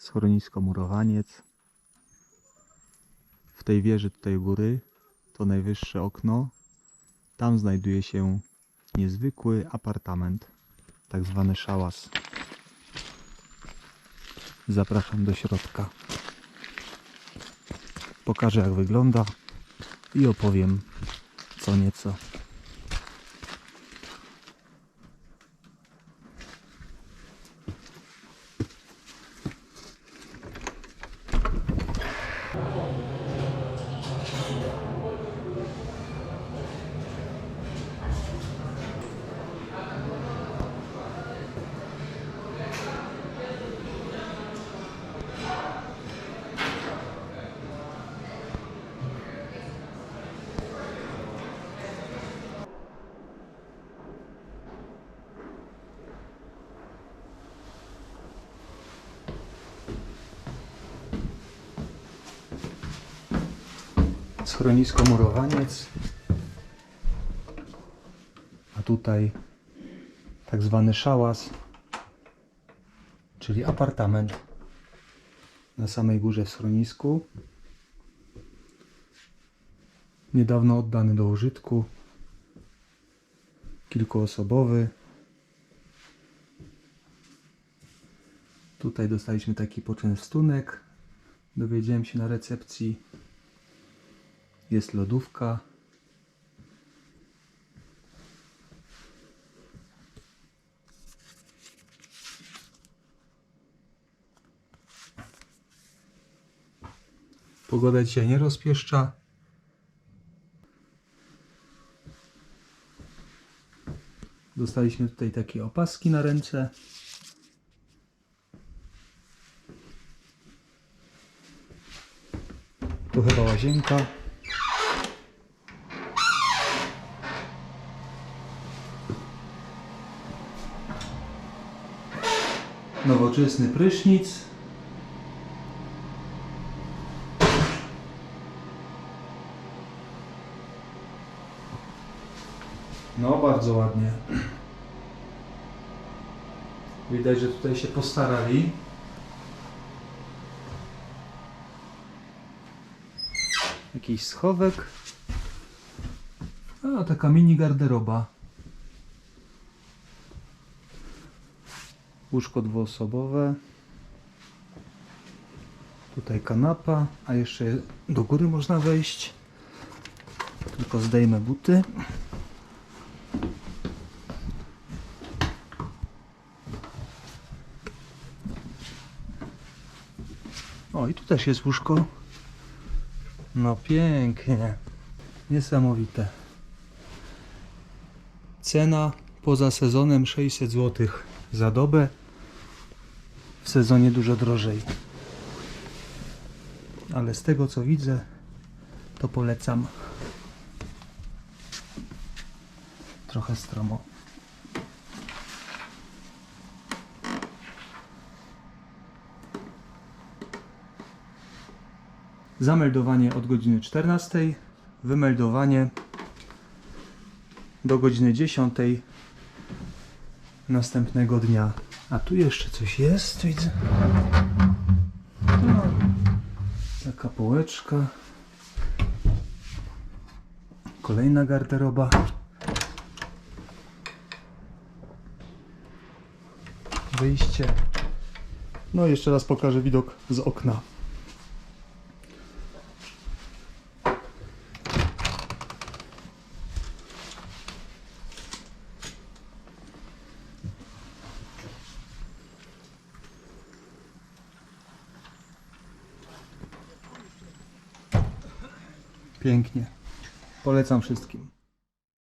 Schronisko Murowaniec. W tej wieży tutaj góry to najwyższe okno. Tam znajduje się niezwykły apartament, tak zwany szałas. Zapraszam do środka. Pokażę jak wygląda i opowiem co nieco. Schronisko Murowaniec. A tutaj tak zwany szałas, czyli apartament na samej górze w schronisku. Niedawno oddany do użytku. Kilkuosobowy. Tutaj dostaliśmy taki poczęstunek. Dowiedziałem się na recepcji, jest lodówka. Pogoda dzisiaj nie rozpieszcza. Dostaliśmy tutaj takie opaski na ręce. Tu chyba łazienka. Nowoczesny prysznic. No, bardzo ładnie. Widać, że tutaj się postarali. Jakiś schowek. A, taka mini garderoba. Łóżko dwuosobowe. Tutaj kanapa, a jeszcze do góry można wejść. Tylko zdejmę buty. O, i tu też jest łóżko. No pięknie. Niesamowite. Cena poza sezonem 600 zł za dobę. W sezonie dużo drożej. Ale z tego co widzę, to polecam. Trochę stromo. Zameldowanie od godziny 14, wymeldowanie do godziny 10 następnego dnia. A tu jeszcze coś jest, widzę. No, taka półeczka. Kolejna garderoba. Wyjście. No i jeszcze raz pokażę widok z okna. Pięknie. Polecam wszystkim.